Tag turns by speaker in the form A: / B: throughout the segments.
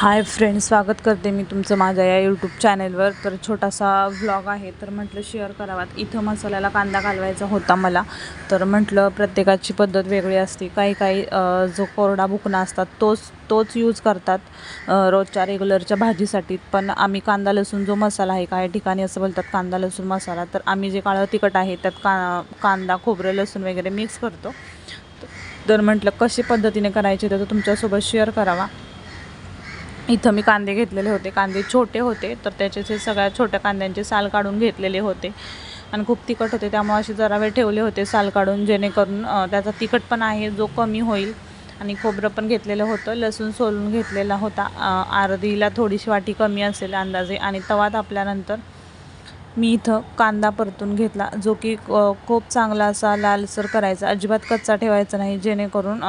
A: Hi friend स्वागत करते मी तुमचं माझ्या या यूट्यूब चॅनेलवर तर छोटासा व्लॉग आहे तर म्हटलं शेअर करावात. इथं मसाल्याला कांदा घालवायचा होता मला. तर म्हटलं प्रत्येकाची पद्धत वेगळी असते. काही काही जो कोरडा भुकणा असतात तोच तोच यूज करतात रोजच्या रेग्युलरच्या भाजीसाठी. पण आम्ही कांदा लसूण जो मसाला आहे काही ठिकाणी असं बोलतात कांदा लसूण मसाला. तर आम्ही जे काळं तिखट आहे त्यात का कांदा खोबरं लसूण वगैरे मिक्स करतो. तर म्हटलं कशी पद्धतीने करायचे तर तुमच्यासोबत शेअर करावा. इथं मी कांदे घेतलेले होते. कांदे छोटे होते तर त्याचे जे सगळ्या छोट्या कांद्यांचे साल काढून घेतलेले होते. आणि खूप तिखट होते त्यामुळे असे जरा वेळ ठेवले होते साल काढून जेणेकरून त्याचा तिखट पण आहे जो कमी होईल. आणि खोबरं पण घेतलेलं होतं लसूण सोलून घेतलेला होता. अर्धीला थोडीशी वाटी कमी असेल अंदाजे. आणि तवा तापल्यानंतर मी इथं कांदा परतून घेतला जो की खूप चांगला असा लालसर करायचा. अजिबात कच्चा ठेवायचा नाही जेणेकरून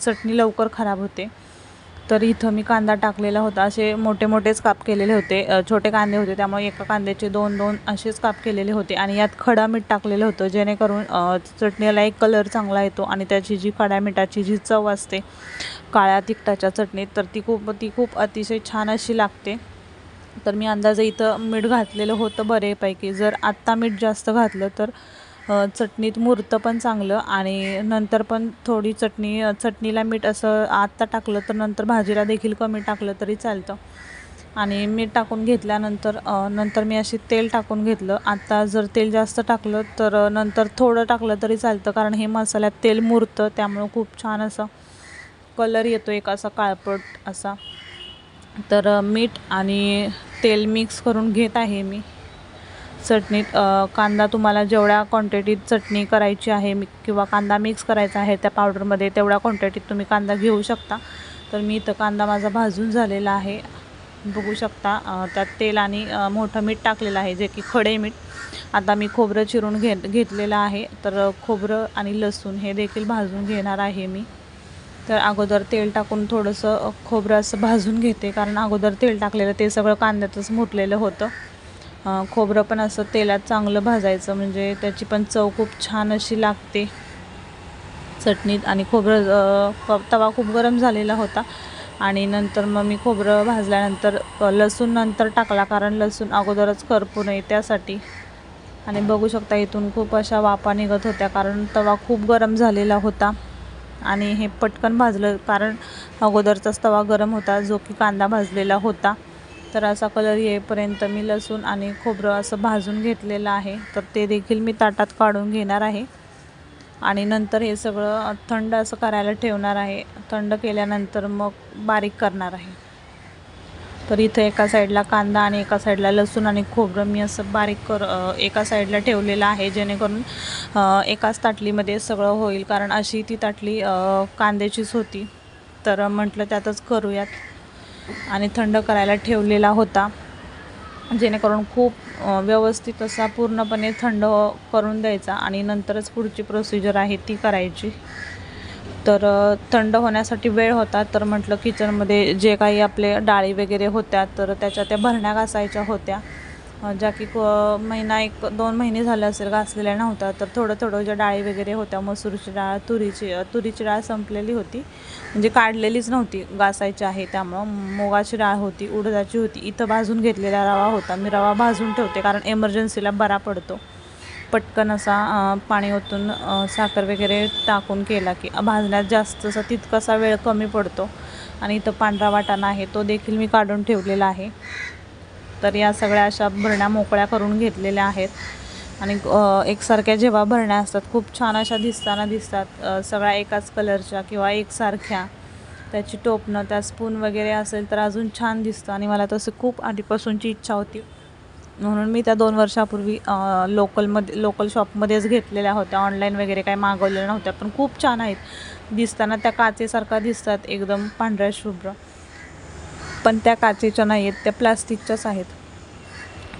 A: चटणी लवकर खराब होते. तर इथं मी कांदा टाकलेला होता. असे मोठे मोठेच काप केलेले होते. छोटे कांदे होते. त्यामुळे एका कांद्याचे दोन दोन असेच काप केलेले होते. आणि यात खडा मीठ टाकलेलं होतं. जेणेकरून चटणीला एक कलर चांगला येतो आणि त्याची जी खड्या मिठाची जी चव असते काळ्या तिखटाच्या चटणीत तर ती खूप ती खूप अतिशय छान अशी लागते. तर मी अंदाजे इथं मीठ घातलेलं होतं बरेपैकी. जर आत्ता मीठ जास्त घातलं तर चटणीत मुरतं पण चांगलं आणि नंतर पण थोडी चटणी चटणीला मीठ असं आत्ता टाकलं तर नंतर भाजीला देखील कमी टाकलं तरी चालतं. आणि मीठ टाकून घेतल्यानंतर नंतर मी अशी तेल टाकून घेतलं. आत्ता जर तेल जास्त टाकलं तर नंतर थोडं टाकलं तरी चालतं कारण हे मसाल्यात तेल मुरतं त्यामुळं खूप छान असं कलर येतो एक असा काळपट असा. तर मीठ आणि तेल मिक्स करून घेत आहे मी. चटणीत कांदा तुम्हाला जेवढ्या क्वांटिटीत चटणी करायची आहे मी किंवा कांदा मिक्स करायचा आहे त्या पावडरमध्ये तेवढ्या क्वांटिटीत तुम्ही कांदा घेऊ शकता. तर मी इथं कांदा माझा भाजून झालेला आहे. बघू शकता त्यात तेल आणि मोठं मीठ टाकलेलं आहे जे की खडे मीठ. आता मी खोबरं चिरून घेत घेतलेलं आहे. तर खोबरं आणि लसूण हे देखील भाजून घेणार आहे मी. तर अगोदर तेल टाकून थोडंसं खोबरं असं भाजून घेते. कारण अगोदर तेल टाकलेलं ते सगळं कांद्यातच मुरलेलं होतं. खोबरं पण असं तेलात चांगलं भाजायचं म्हणजे त्याची पण चव खूप छान अशी लागते. चटणीत आणि खोबरं तवा खूप गरम झालेला होता. आणि नंतर मग मी खोबरं भाजल्यानंतर लसूण नंतर टाकला कारण लसूण अगोदरच करपू नये त्यासाठी. आणि बघू शकता इथून खूप अशा वापा निघत होत्या कारण तवा खूप गरम झालेला होता. आणि हे पटकन भाजलं कारण अगोदरचाच तवा गरम होता जो की कांदा भाजलेला होता. तर असा कलर येईपर्यंत मी लसूण आणि खोबरं असं भाजून घेतलेलं आहे. तर ते देखील मी ताटात काढून घेणार आहे. आणि नंतर हे सगळं थंड असं करायला ठेवणार आहे. थंड केल्यानंतर मग बारीक करणार आहे. तर इथं एका साईडला कांदा आणि एका साईडला लसूण आणि खोबरं मी असं बारीक कर एका साईडला ठेवलेलं आहे. जेणेकरून एकाच ताटलीमध्ये सगळं होईल. कारण अशी ती ताटली कांद्याचीच होती. तर म्हटलं त्यातच करूयात. आणि थंड करायला ठेवलेला होता. जेणेकरून खूप व्यवस्थित असा पूर्णपणे थंड करून द्यायचा आणि नंतरच पुढची प्रोसिजर आहे ती करायची. तर थंड होण्यासाठी वेळ होता तर म्हटलं किचनमध्ये जे काही आपले डाळी वगैरे होत्या तर त्याच्या त्या भरण्या घासायच्या होत्या. ज्या की क- महिना एक दोन महिने झाले असेल घासलेल्या नव्हत्या तर थोडं थोडं ज्या डाळी वगैरे होत्या मसूरची डाळ तुरीची तुरीची डाळ संपलेली होती. म्हणजे काढलेलीच नव्हती घासायची आहे त्यामुळं. मुगाची डाळ होती उडदाची होती इथं भाजून घेतलेला रवा होता. मी रवा भाजून ठेवते कारण एमर्जन्सीला बरा पडतो. पटकन असा पाणी ओतून साखर वगैरे टाकून केला की भाजण्यात जास्त असा तितकासा वेळ कमी पडतो. आणि इथं पांढरा वाटाणा आहे तो देखील मी काढून ठेवलेला आहे. तर या सगळ्या अशा भरण्या मोकळ्या करून घेतलेल्या आहेत. आणि एकसारख्या जेव्हा भरण्या असतात खूप छान अशा दिसताना दिसतात सगळ्या एकाच कलरच्या किंवा एकसारख्या. त्याची टोपणं त्या स्पून वगैरे असेल तर अजून छान दिसतं आणि मला तसं खूप आधीपासूनची इच्छा होती. म्हणून मी त्या दोन वर्षापूर्वी लोकलमध्ये लोकल शॉपमध्येच घेतलेल्या होत्या. ऑनलाईन वगैरे काही मागवलेल्या नव्हत्या पण खूप छान आहेत. दिसताना त्या काचेसारखा दिसतात एकदम पांढऱ्या शुभ्र. पण त्या काचेच्या नाही आहेत त्या प्लास्टिकच्याच आहेत.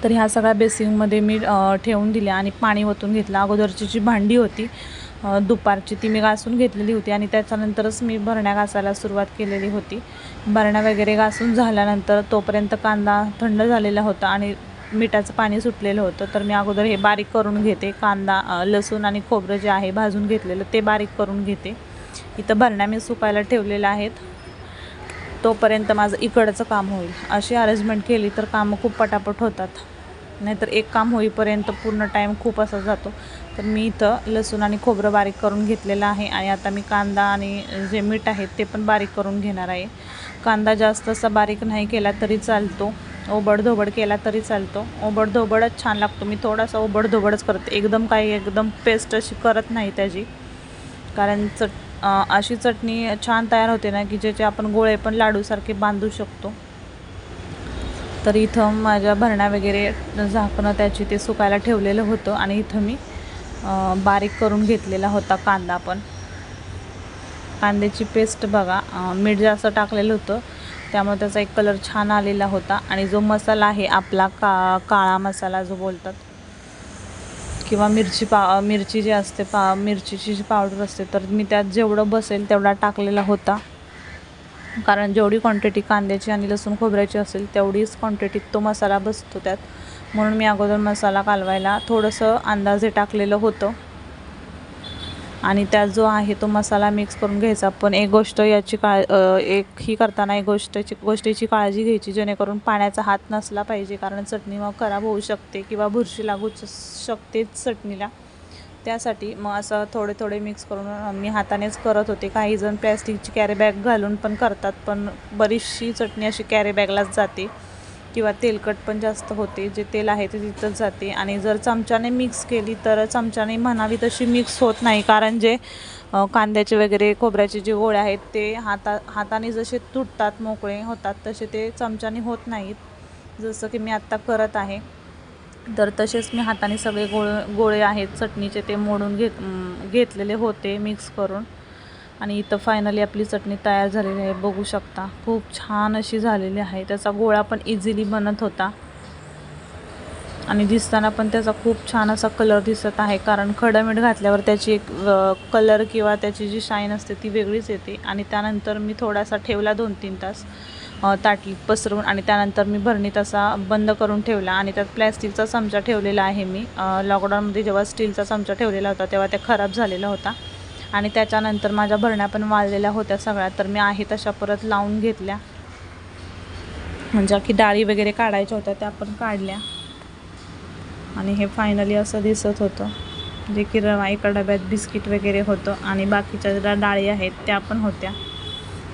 A: तर ह्या सगळ्या बेसिनमध्ये मी ठेवून दिल्या आणि पाणी ओतून घेतलं. अगोदरची जी भांडी होती दुपारची ती मी घासून घेतलेली होती आणि त्याच्यानंतरच मी भरण्या घासायला सुरुवात केलेली होती. भरण्या वगैरे घासून झाल्यानंतर तोपर्यंत कांदा थंड झालेला होता आणि मिठाचं पाणी सुटलेलं होतं. तर मी अगोदर हे बारीक करून घेते कांदा लसूण आणि खोबरं जे आहे भाजून घेतलेलं ते बारीक करून घेते. इथं भरण्या मी सुकायला ठेवलेल्या आहेत. तोपर्यंत माझं इकडचं काम होईल. अशी अरेंजमेंट केली तर कामं खूप पटापट होतात. नाहीतर एक काम होईपर्यंत पूर्ण टाईम खूप असा जातो. तर मी इथं लसूण आणि खोबरं बारीक करून घेतलेलं आहे आणि आता मी कांदा आणि जे मीठ आहे ते पण बारीक करून घेणार आहे. कांदा जास्त असा बारीक नाही केला तरी चालतो. ओबडधोबड केला तरी चालतो. ओबडधोबडच छान लागतो. मी थोडासा ओबडधोबडच करते. एकदम काही एकदम पेस्ट अशी करत नाही त्याची. कारण चट अशी चटणी छान तयार होते ना की ज्याचे आपण गोळे पण लाडूसारखे बांधू शकतो. तर इथं माझ्या भरण्या वगैरे झाकणं त्याची ते सुकायला ठेवलेलं होतं आणि इथं मी बारीक करून घेतलेला होता कांदा पण. कांद्याची पेस्ट बघा मीठ जास्त टाकलेलं होतं. त्यामुळे त्याचा एक कलर छान आलेला होता आणि जो मसाला आहे आपला का काळा मसाला जो बोलतात किंवा मिरची पा मिरची जी असते पा मिरचीची जी पावडर असते तर मी त्यात जेवढं बसेल तेवढा टाकलेला होता. कारण जेवढी क्वांटिटी कांद्याची आणि लसूण खोबऱ्याची असेल तेवढीच क्वांटिटीत तो मसाला बसतो त्यात. म्हणून मी अगोदर मसाला कालवायला थोडंसं अंदाजे टाकलेलं होतं. आणि त्यात जो आहे तो मसाला मिक्स करून घ्यायचा. पण एक गोष्ट याची काळ एक ही करताना एक गोष्टची गोष्टीची काळजी घ्यायची जेणेकरून पाण्याचा हात नसला पाहिजे. कारण चटणी मग खराब होऊ शकते किंवा बुरशी लागू शकते शकतेच चटणीला. त्यासाठी मग असं थोडे थोडे मिक्स करून मी हातानेच करत होते. काही जण प्लॅस्टिकची कॅरी बॅग घालून पण करतात पण बरीचशी चटणी अशी कॅरी बॅगलाच जाते. किंवा तेलकट पण जास्त होते. जे तेल आहे ते तिथंच जाते. आणि जर चमच्याने मिक्स केली तर चमच्याने म्हणावी तशी मिक्स होत नाही. कारण जे कांद्याचे वगैरे खोबऱ्याचे जे गोळे आहेत ते हाता हाताने जसे तुटतात मोकळे होतात तसे ते चमच्याने होत नाहीत. जसं की मी आत्ता करत आहे. तर तसेच मी हाताने सगळे गोळ गोळे आहेत चटणीचे ते मोडून घेत घेतलेले होते मिक्स करून. आणि इथं फायनली आपली चटणी तयार झालेली आहे. बघू शकता. खूप छान अशी झालेली आहे. त्याचा गोळा पण इझिली बनत होता. आणि दिसताना पण त्याचा खूप छान असा कलर दिसत आहे. कारण खडं मीठ घातल्यावर त्याची एक कलर किंवा त्याची जी शाईन असते ती वेगळीच येते. आणि त्यानंतर मी थोडासा ठेवला दोन तीन तास ताटलीत पसरवून आणि त्यानंतर मी भरणीत असा बंद करून ठेवला. आणि त्यात प्लॅस्टिकचा चमचा ठेवलेला आहे मी. लॉकडाऊनमध्ये जेव्हा स्टीलचा चमचा ठेवलेला होता तेव्हा ते खराब झालेला होता. आणि त्याच्यानंतर माझ्या भरण्या पण वाळलेल्या होत्या सगळ्या तर मी आहे तशा परत लावून घेतल्या. म्हणजे की डाळी वगैरे काढायच्या होत्या त्या पण काढल्या. आणि हे फायनली असं दिसत होतं जे की रवा एका डब्यात बिस्किट वगैरे होतं आणि बाकीच्या ज्या डाळी आहेत त्या पण होत्या.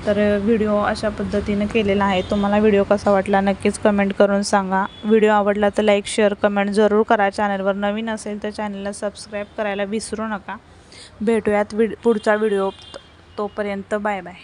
A: तर व्हिडिओ अशा पद्धतीनं केलेला आहे. तुम्हाला व्हिडिओ कसा वाटला नक्कीच कमेंट करून सांगा. व्हिडिओ आवडला तर लाईक शेअर कमेंट जरूर करा. चॅनलवर नवीन असेल तर चॅनलला सबस्क्राईब करायला विसरू नका. भेटूयात व्हिड पुढचा व्हिडिओ तोपर्यंत बाय बाय.